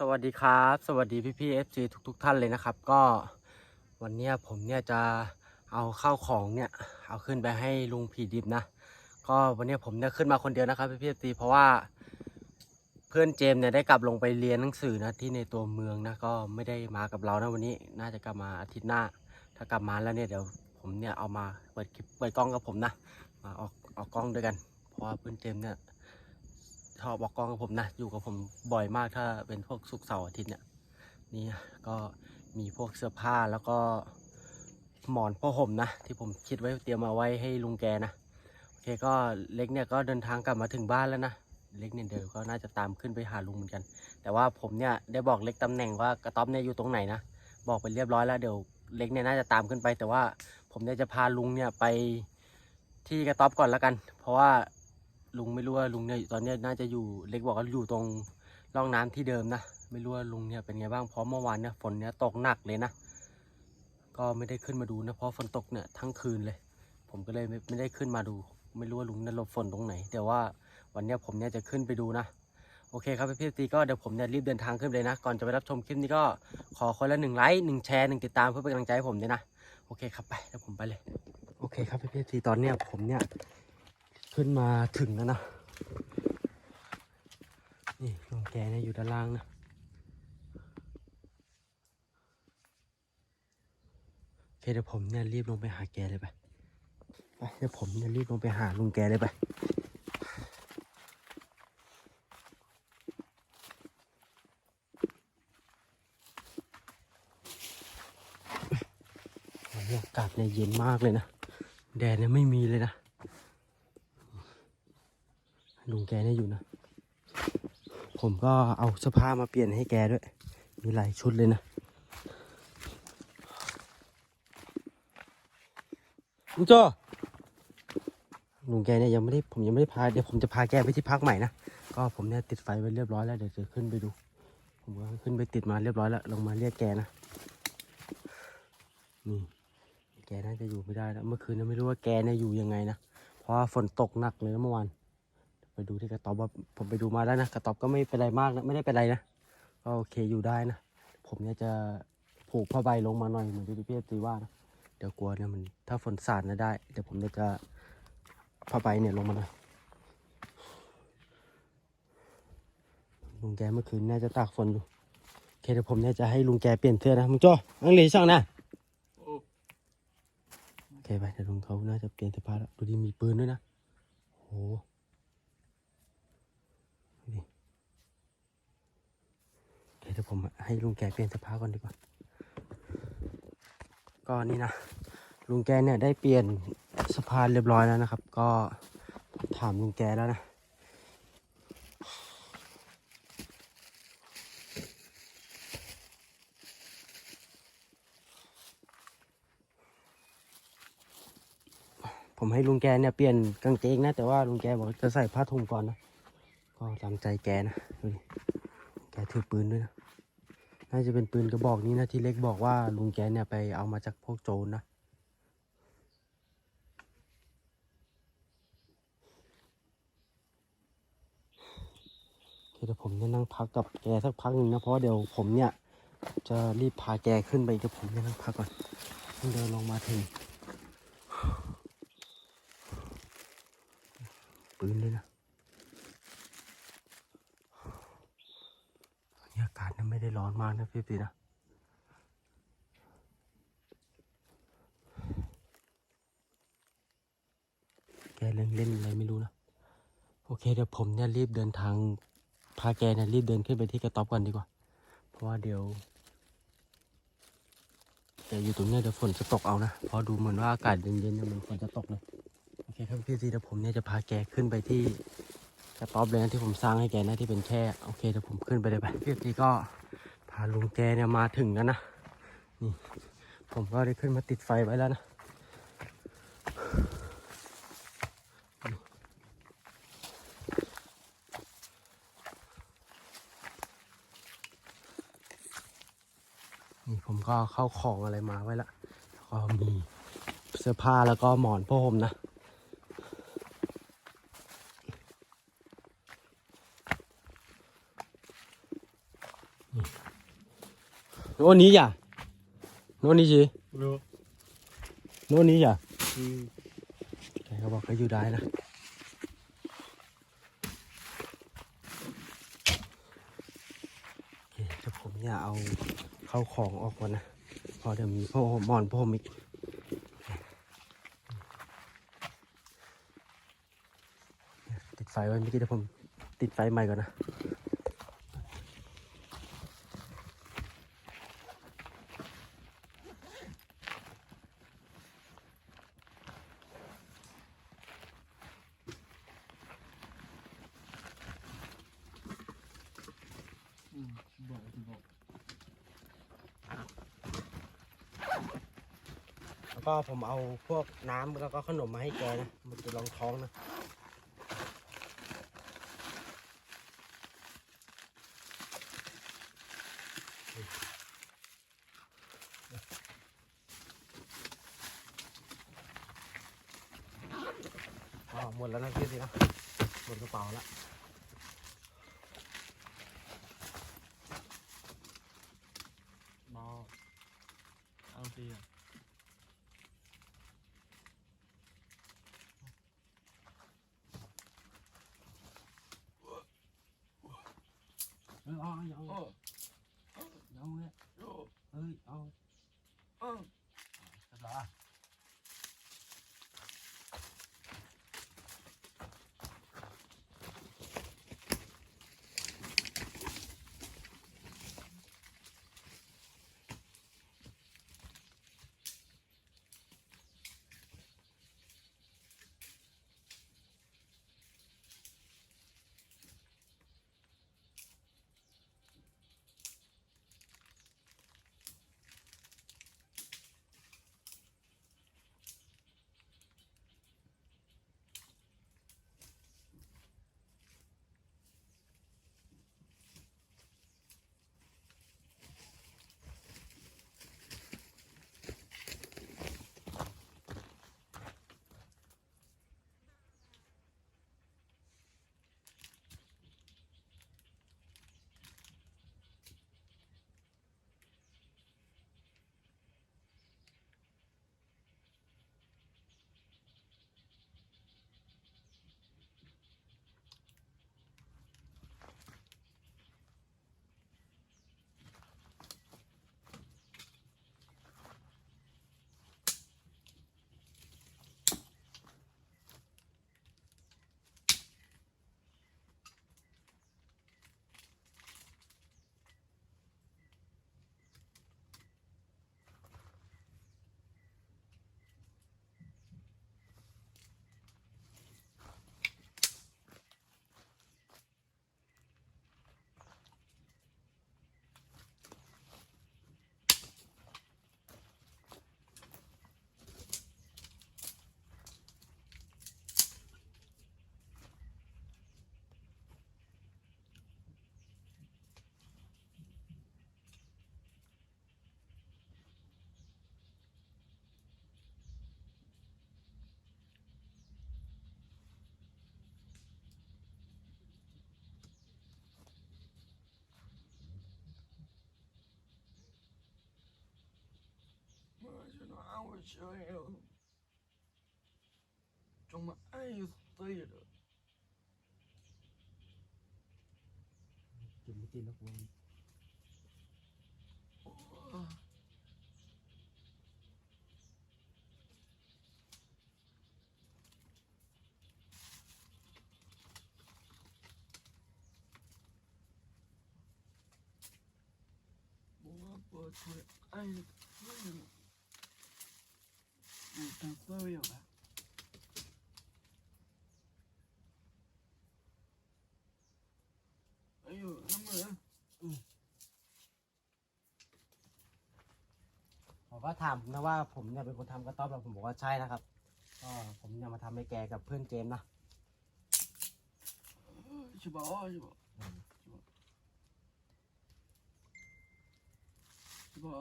สวัสดีครับ สวัสดีพี่พี่เอฟซีทุกทุกท่านเลยนะครับ ก็วันเนี้ยผมเนี่ยจะเอาข้าวของเนี่ยเอาขึ้นไปให้ลุงผีดิบนะ ก็วันเนี้ยผมเนี่ยขึ้นมาคนเดียวนะครับพี่พี่เอฟซีเพราะว่า เพื่อนเจมเนี่ยได้กลับลงไปเรียนหนังสือนะที่ในตัวเมืองนะก็ไม่ได้มากับเรานะวันนี้ น่าจะกลับมาอาทิตย์หน้า ถ้ากลับมาแล้วเนี่ยเดี๋ยวผมเนี่ยเอามาเปิดคลิปเปิดกล้องกับผมนะมาออกออกกล้องด้วยกัน เพราะว่าเพื่อนเจมเนี่ย ชอบออกกองกับผมนะ อยู่กับผมบ่อยมากถ้าเป็นพวกสุกเสาร์อาทิตย์เนี่ย นี่ก็มีพวกเสื้อผ้าแล้วก็หมอนผ้าห่มนะ ที่ผมคิดไว้เตรียมมาไว้ให้ลุงแกนะ โอเคก็เล็กเนี่ยก็เดินทางกลับมาถึงบ้านแล้วนะ เล็กเนี่ยเดี๋ยวก็น่าจะตามขึ้นไปหาลุงเหมือนกัน แต่ว่าผมเนี่ยได้บอกเล็กตำแหน่งว่ากระต๊อบเนี่ยอยู่ตรงไหนนะ บอกไปเรียบร้อยแล้วเดี๋ยวเล็กเนี่ยน่าจะตามขึ้นไป แต่ว่าผมเนี่ยจะพาลุงเนี่ยไปที่กระต๊อบก่อนแล้วกัน เพราะว่า ลุงไม่รู้ว่าลุงเนี่ยตอนนี้น่าจะอยู่เล็กบอกว่าอยู่ตรงร่องน้ำที่เดิมนะไม่รู้ว่าลุงเนี่ยเป็นไงบ้างเพราะเมื่อวานเนี่ยฝนเนี่ยตกหนักเลยนะก็ไม่ได้ขึ้นมาดูนะเพราะฝนตกเนี่ยทั้งคืนเลย ผมก็เลยไม่ไมได้ขึ้นมาดู ไม่รู้ว่าลุงเนี่ยหลบฝนตรงไหน แต่ว่าวันเนี้ยผมเนี่ยจะขึ้นไปดูนะโอเคครับพี่ๆตีก็เดี๋ยวผมเนี่ยรีบเดินทางขึ้นเลยนะ ก่อนจะไปรับชมคลิปนี้ก็ขอคนละหนึ่งไลค์หนึ่งแชร์หนึ่งติดตามเพื่อเป็นกำลังใจให้ผมด้วยนะโอเคครับไปเดี๋ยวผมไปเลยโอเคครับพี่ๆตีตอนเนี้ยผมเนี่ย ขึ้นมาถึงแล้วนะ นี่ลุงแกเนี่ยอยู่ด้านล่างนะ โอเคเดี๋ยวผมเนี่ยรีบลงไปหาแกเลยไปไปเดี๋ยวผมเนี่ยรีบลงไปหาลุงแกเลยไปอากาศเนี่ยเย็นมากเลยนะ แดดเนี่ยไม่มีเลยนะ ลุงแกเนี่ยอยู่นะ ผมก็เอาเสื้อผ้ามาเปลี่ยนให้แกด้วย มีหลายชุดเลยนะลุงโจลุงแกเนี่ยยังไม่ได้ผมยังไม่ได้พาเดี๋ยวผมจะพาแกไปที่พักใหม่นะ ก็ผมเนี่ยติดไฟไว้เรียบร้อยแล้วเดี๋ยวจะขึ้นไปดู ผมก็ขึ้นไปติดมาเรียบร้อยแล้ว ลงมาเรียกแกนะ นี่แกน่าจะอยู่ไม่ได้แล้ว เมื่อคืนเนี่ยไม่รู้ว่าแกเนี่ยอยู่ยังไงนะ เพราะว่าฝนตกหนักเลยนะเมื่อวาน ไปดูที่กระต๊อบว่าผมไปดูมาแล้วนะกระต๊อบก็ไม่เป็นไรมากนะไม่ได้เป็นไรนะก็โอเคอยู่ได้นะผมเนี่ยจะผูกผ้าใบลงมาหน่อยเหมือนที่พี่เอฟซีว่านะเดี๋ยวกลัวเนี่ยมันถ้าฝนสาดนะได้เดี๋ยวผมจะผ้าใบเนี่ยลงมาหน่อยลุงแกเมื่อคืนน่าจะตากฝนอยู่โอเคเดี๋ยวผมเนี่ยจะให้ลุงแกเปลี่ยนเสื้อนะมึงจ้อังเลช่างนะโอเคไปเดี๋ยวลุงเขาน่าจะเปลี่ยนเสื้อผ้าแล้วดูดิมีปืนด้วยนะโอ้โห นี่โอ เดี๋ยวผมให้ลุงแกเปลี่ยนเสื้อผ้าก่อนดีกว่า ก็นี่นะ ลุงแกเนี่ยได้เปลี่ยนเสภานเรียบร้อยแล้วนะครับ ก็ถามลุงแกแล้วนะผมให้ลุงแกเนี่ยเปลี่ยนกางเกงนะ แต่ว่าลุงแกบอกจะใส่ผ้าถุงก่อนนะ ก็ตามใจแกนะดูดิแกถือปืนด้วยนะ น่าจะเป็นปืนกระบอกนี้นะที่เล็กบอกว่าลุงแกเนี่ยไปเอามาจากพวกโจรนะเดี๋ยวผมจะนั่งพักกับแกสักพักหนึ่งนะเพราะเดี๋ยวผมเนี่ย จะรีบพาแกขึ้นไปเดี๋ยวผมจะนั่งพักก่อนเดินลงมาถึงปืนเลยนะ ตอนนี้อากาศเนี่ย ไม่ได้ร้อนมากนะพี่ปีนะแกเล่นเล่นอะไรไม่รู้นะ โอเคเดี๋ยวผมเนี่ยรีบเดินทาง พาแกเนี่ยรีบเดินขึ้นไปที่กระต๊อบก่อนดีกว่า เพราะว่าเดี๋ยวแกอยู่ตรงเนี้ยเดี๋ยวฝนจะตกเอานะ เพราะดูเหมือนว่าอากาศเย็นๆเนี่ยมันฝนจะตกเลย โอเคครับพี่ซีเดี๋ยวผมเนี่ยจะพาแกขึ้นไปที่ กระต๊อบเลยนะที่ผมสร้างให้แกนะที่เป็นแค่โอเคเดี๋ยวผมขึ้นไปเลยไปพี่ซีก็พาลุงแกเนี่ยมาถึงแล้วนะนี่ผมก็ได้ขึ้นมาติดไฟไว้แล้วนะนี่ผมก็เข้าของอะไรมาไว้ละแล้วก็มีเสื้อผ้าแล้วก็หมอนผ้าห่มนะ โน่นนี้อย่าโน่นนี้จีรู้โน่นนี้อย่าอืมแกก็บอกเขาอยู่ได้นะโอเคเดี๋ยวผมจะเอาเข้าของออกก่อนนะเพอเดี๋ยวมีพ่อหมอนพ่อมอีกติดไฟไว้เมื่อกี้เดี๋ยวผมติดไฟใหม่ก่อนนะ อืมบอกที่บอก แล้ว ก็ผมเอาพวกน้ำแล้วก็ขนมมาให้แกนะมันจะรองท้องนะหมดแล้วนะพี่สินะหมดกระเป๋าแล้วบอก jail till my eyes theater. Chụp cái nó quên. Bố bố thôi anh Takla yok ha. Ayo, ama ya. ผมก็ถามนะว่าผมเนี่ยเป็นคนทำกระต๊อบแล้วผมบอกว่าใช่นะครับ ก็ผมเนี่ยมาทำให้แกกับเพื่อนเจมส์นะ Çıba, aa çıba. Çıba. Çıba.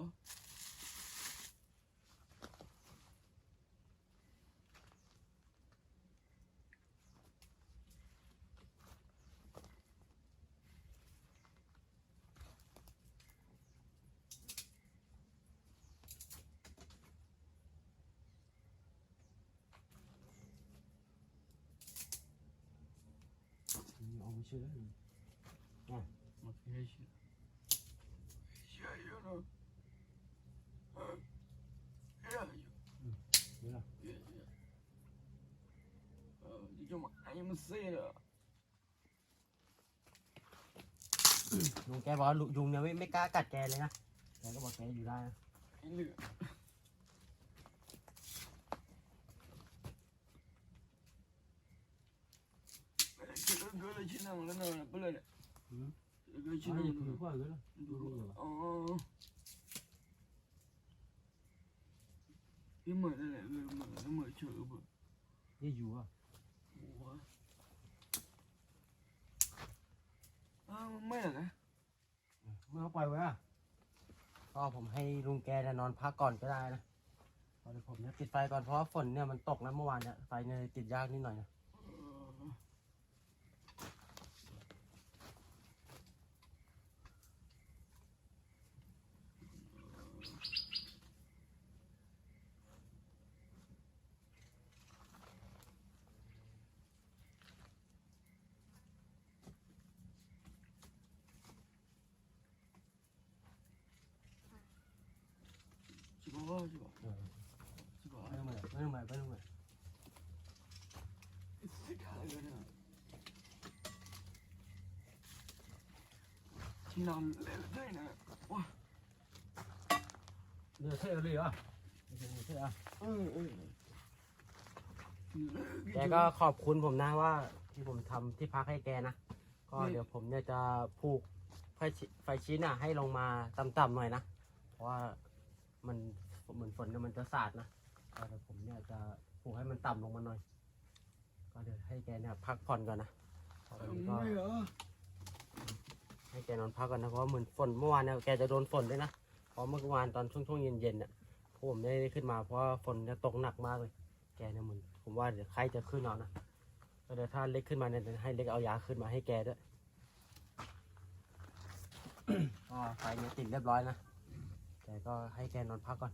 şöyle mi? Ha. Makyaj. Yayıyor. Yayıyor. Yayıyor. Yayıyor. Dùng cái vỏ lụi dùng nha mấy, mấy cá cạch kè này nha Để cái bọt kè gì ra nha böyle çiğnem lan öyle böyle. Hı? Böyle çiğnem. Hayır, bu var böyle. Dur. Aa. İmar ne böyle böyle imar çöğü bu. Ne yuva? Yuva. Aa, mày là เมื่อปล่อยไว้อะก็ผมให้ลุงแกเนี่ยนอนพักก่อนก็ได้นะเดี๋ยวผมเนี่ยปิดไฟก่อนเพราะว่าฝนเนี่ยมันตกนะเมื่อวานเนี่ยไฟเนี่ยติดยากนิดหน่อยนะ เนอนได้นะว้าเนื้อเท่เลยเหรอเนื้อเท่อะเออเออแกก็ขอบคุณผมนะว่า ที่ผมทำที่พักให้แกนะก็เดี๋ยวผมเนี่ยจะผูกไฟไฟชิ้นอะ ให้ลงมาต่ำๆหน่อยนะเพราะว่ามันเหมือนฝนเนี่มันจะสาดนะเดี๋ยวผมเนี่ยจะผูกให้มันต่ำลงมาหน่อย ก็เดี๋ยวให้แกเนี่ยพักผ่อนก่อนนะตอนนี้ก็ ให้แกนอนพักก่อนนะเพราะเหมือนฝนเมื่อวานเนี่ยแกจะโดนฝนด้วยนะเพราะเมื่อวานตอนช่วงช่วงเย็นเย็นๆเนี่ยผมไม่ได้ขึ้นมาเพราะฝนจะตกหนักมากเลย แกเนี่ยเหมือนผมว่าเดี๋ยวไข้จะขึ้นเอานะก็เดี๋ยวถ้าเล็กขึ้นมาเนี่ยให้เล็กเอายาขึ้นมาให้แกด้วยก็ไฟเนี่ยติดเรียบร้อยนะแกก็ให้แกนอนพักก่อน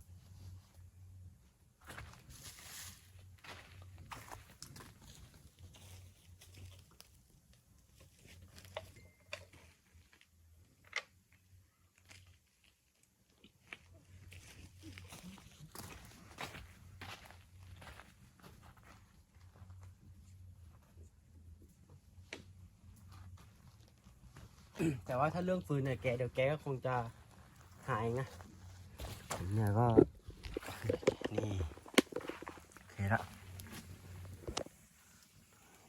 แต่ว่าถ้าเรื่องฟืนเนี่ยแกเดี๋ยวแกก็คงจะหายนะผมเนี่ยก็ นี่โอเคละ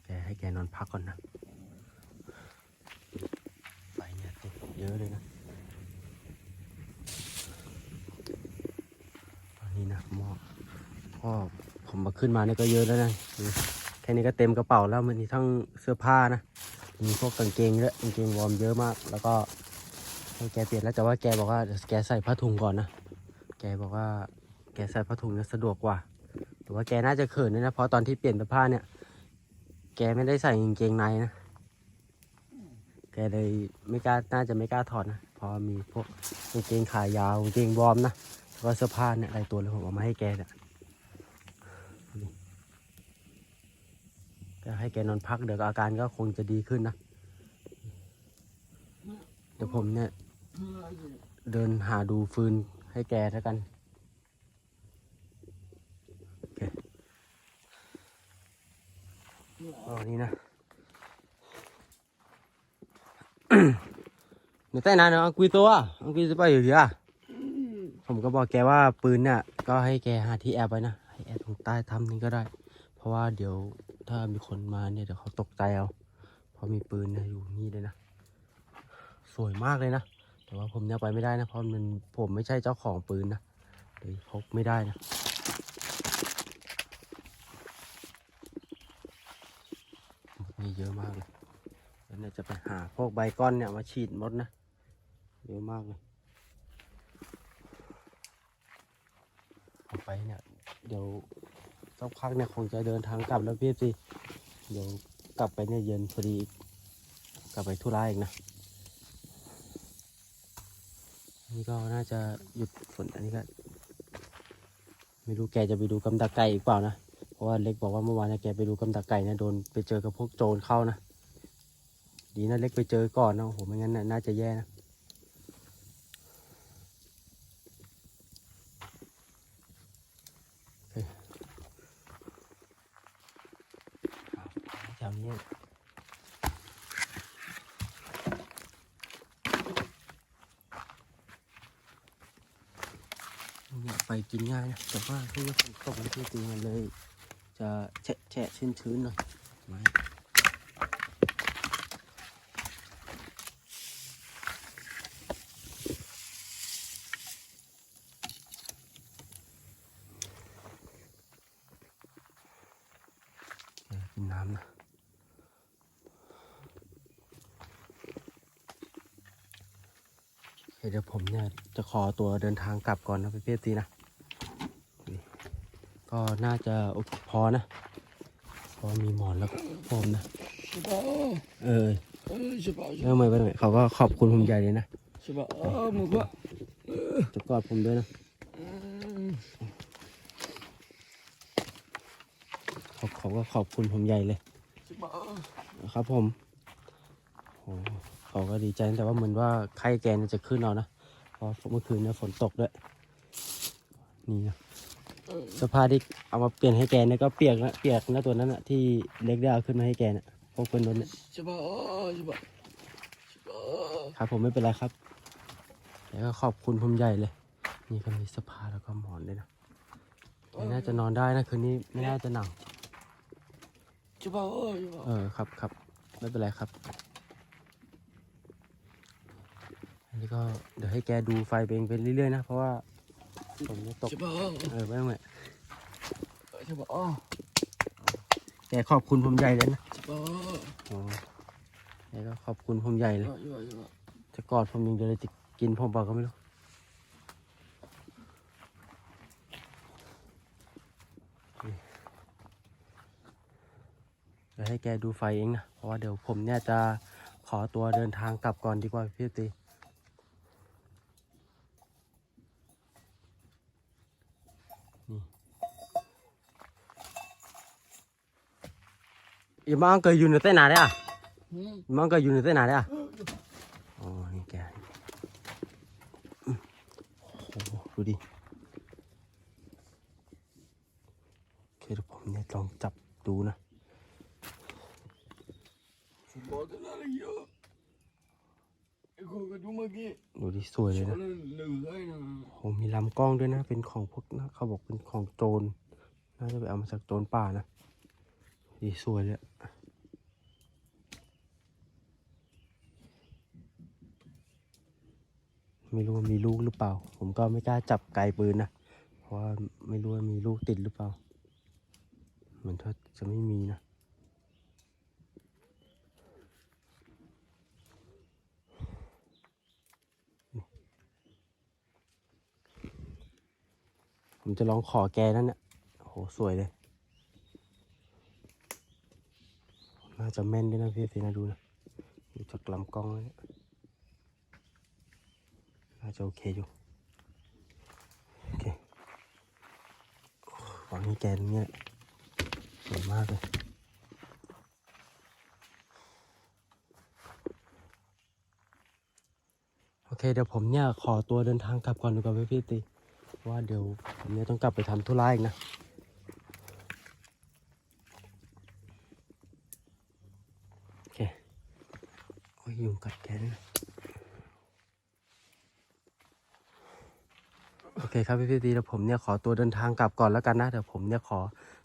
แกให้แกนอนพักก่อนนะไฟเนี่ยติดเยอะเลยนะ ตอนนี้นะหม้อพ่อผมมาขึ้นมาเนี่ยก็เยอะแล้วนะแค่นี้ก็เต็มกระเป๋าแล้วมันมีทั้งเสื้อผ้านะ มีพวกกางเกงเยอะกางเกงวอร์มเยอะมาก แล้วก็ให้แกเปลี่ยนแล้วแต่ว่าแกบอกว่าแกใส่ผ้าถุงก่อนนะ แกบอกว่าแกใส่ผ้าถุงเนี่ยสะดวกกว่า แต่ว่าแกน่าจะเขินด้วยนะเพราะตอนที่เปลี่ยนเสื้อผ้าเนี่ย แกไม่ได้ใส่กางเกงในนะ แกเลยไม่กล้าน่าจะไม่กล้าถอดนะเพราะมีพวกกางเกงขายาวกางเกงวอร์มนะแล้วก็เสื้อผ้าเนี่ยหลายตัวเลยผมเอามาให้แกเนี่ย ก็ให้แกนอนพักเดี๋ยวอาการก็คงจะดีขึ้นนะ เดี๋ยวผมเนี่ย เดินหาดูฟืนให้แกแล้วกันโอเอ๋อนี่นะเดี๋ยวแต่นานเนาะกุยตัวอังกุยจะไปอยู่ที่อะผมก็บอกแกว่าปืนเนี่ยก็ให้แกหาที่แอบไว้นะ ให้แอบตรงใต้ถ้ำนี้ก็ได้ เพราะว่าเดี๋ยว ถ้ามีคนมาเนี่ยเดี๋ยวเขาตกใจเอาเพราะมีปืนเนี่ยอยู่นี่เลยนะ สวยมากเลยนะ แต่ว่าผมเนี่ยไปไม่ได้นะ เพราะมันผมไม่ใช่เจ้าของปืนนะเลยพกไม่ได้นะมีเยอะมากเลยแล้วเนี่ยจะไปหาพวกใบก้อนเนี่ยมาฉีดมดนะ เยอะมากเลยเอาไปเนี่ยเดี๋ยว สักพักเนี่ยคงจะเดินทางกลับแล้วพี่สิเดี๋ยวกลับไปเนี่ยเย็นพอดีกลับไปธุระอีกนะนี่ก็น่าจะหยุดฝนอันนี้ก็ไม่รู้แกจะไปดูกำดักไก่อีกเปล่านะเพราะว่าเล็กบอกว่าเมื่อวานเนี่ยแกไปดูกำดักไก่เนี่ยโดนไปเจอกับพวกโจรเข้านะดีนะเล็กไปเจอก่อนนะโอ้โหไม่งั้นน่ะน่าจะแย่นะโอเคแถวนี้เนี่ยไป กินง่ายนะแต่ว่าที่นี่ฝนตกไม่ที่ตีมันเลย จะแฉะแฉะชื้นชื้นๆหน่อยไม้กินน้ำนะเคเดี๋ยวผมเนี่ยจะขอตัวเดินทางกลับก่อนนะพี่เพียตีนะ ก็น่าจะพอนะ พอมีหมอนแล้วก็พรมนะ เออเออไม่ไปไหนเขาก็ขอบคุณผมใหญ่เลยนะจะกอดผมด้วยนะเขาเขาก็ขอบคุณผมใหญ่เลยครับผมเขาก็ดีใจแต่ว่าเหมือนว่าไข้แกนจะขึ้นเอานะ เพราะเมื่อคืนเนี่ยฝนตกด้วย นี่นะ สภาที่เอามาเปลี่ยนให้แกเนี่ยก็เปียกนะเปียกนะตัวนั้นนะที่เล็กได้เอาขึ้นมาให้แกนะ่ะพวกคนนั้นนะครับผมไม่เป็นไรครับแล้วก็ขอบคุณผมใหญ่เลย นี่ก็มีสภาแล้วก็หมอนเลยนะน่าจะนอนได้นะคืนนี้ไม่น่าจะหนาวเออครับครับไม่เป็นไรครับอันนี้ก็เดี๋ยวให้แกดูไฟเองไปเรื่อยๆนะเพราะว่า ผมตก เออไม่ต้องแม่จะบอแกขอบคุณผมใหญ่เลยนะโอ้แกก็ขอบคุณผมใหญ่เลย จะกอดผมยังเดียวเลยจะกินผมเปล่าก็ไม่รู้เดี๋ยวให้แกดูไฟเองนะ เพราะว่าเดี๋ยวผมเนี่ยจะขอตัวเดินทางกลับก่อนดีกว่าพี่ตี นี่อีมังก็อยู่ในเต้นหนาได้อะมังก็อยู่ในเต้นหนาได้อะโอ้นี่แกโอ้ดูดิเคเดี๋ยวผมเนี่ยลองจับดูนะดูดิสวยเลยนะ เป็นของพวกนะเขาบอกเป็นของโจรน่าจะไปเอามาจากโจรป่านะดีสวยเลยไม่รู้ว่ามีลูกหรือเปล่า ผมก็ไม่กล้าจับไกลปืนนะ เพราะว่าไม่รู้ว่ามีลูกติดหรือเปล่า เหมือนถ้าจะไม่มีนะ ผมจะลองขอแกนั่นน่ะโหสวยเลย น่าจะแม่นด้วยนะพี่สินะดูนะดูจากลำกล้องแล้วเนี่ยน่าจะโอเคอยู่โอเควางให้แกตรงเนี้ยสวยมากเลยโอเคเดี๋ยวผมเนี่ยขอตัวเดินทางกลับก่อนดีกว่าพี่พี่ตี ว่าเดี๋ยวผมเนี่ยต้องกลับไปทำธุระอีกนะโอเคโอ้ยยุงกัดแกนะโอเคครับพี่พี่ตีเดี๋ยวผมเนี่ยขอตัวเดินทางกลับก่อนแล้วกันนะเดี๋ยวผมเนี่ยขอ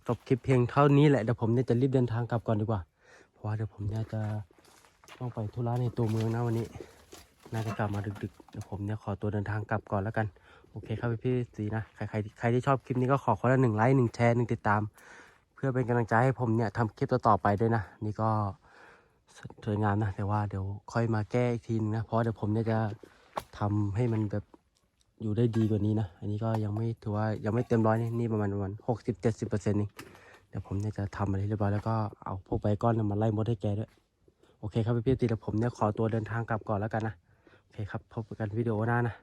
จบคลิปเพียงเท่านี้แหละเดี๋ยวผมเนี่ยจะรีบเดินทางกลับก่อนดีกว่า เพราะว่าเดี๋ยวผมเนี่ยจะต้องไปธุระในตัวเมืองนะวันนี้ น่าจะกลับมาดึกๆเดี๋ยวผมเนี่ยขอตัวเดินทางกลับก่อนแล้วกัน โอเคครับพี่พี่สีนะใครใครใครที่ชอบคลิปนี้ก็ขอคนละหนึ่งไลค์หนึ่งแชร์หนึ่งติดตาม เพื่อเป็นกำลังใจให้ผมเนี่ยทำคลิปต่อๆไปด้วยนะ นี่ก็สวยงามนะแต่ว่าเดี๋ยวค่อยมาแก้อีกทีนึงนะเพราะเดี๋ยวผมเนี่ยจะทำให้มันแบบอยู่ได้ดีกว่านี้นะ อันนี้ก็ยังไม่ถือว่ายังไม่เต็มร้อยนี่นี่ประมาณประมาณหกสิบเจ็ดสิบเปอร์เซ็นต์นี่เดี๋ยวผมเนี่ยจะทำอะไรเรียบร้อยแล้วก็เอาพวกใบก้อนมาไล่มดให้แกด้วย โอเคครับพี่พี่ตีเดี๋ยวผมเนี่ยขอตัวเดินทางกลับก่อนแล้วกันนะ โอเคครับพบกันวิดีโอหน้านะ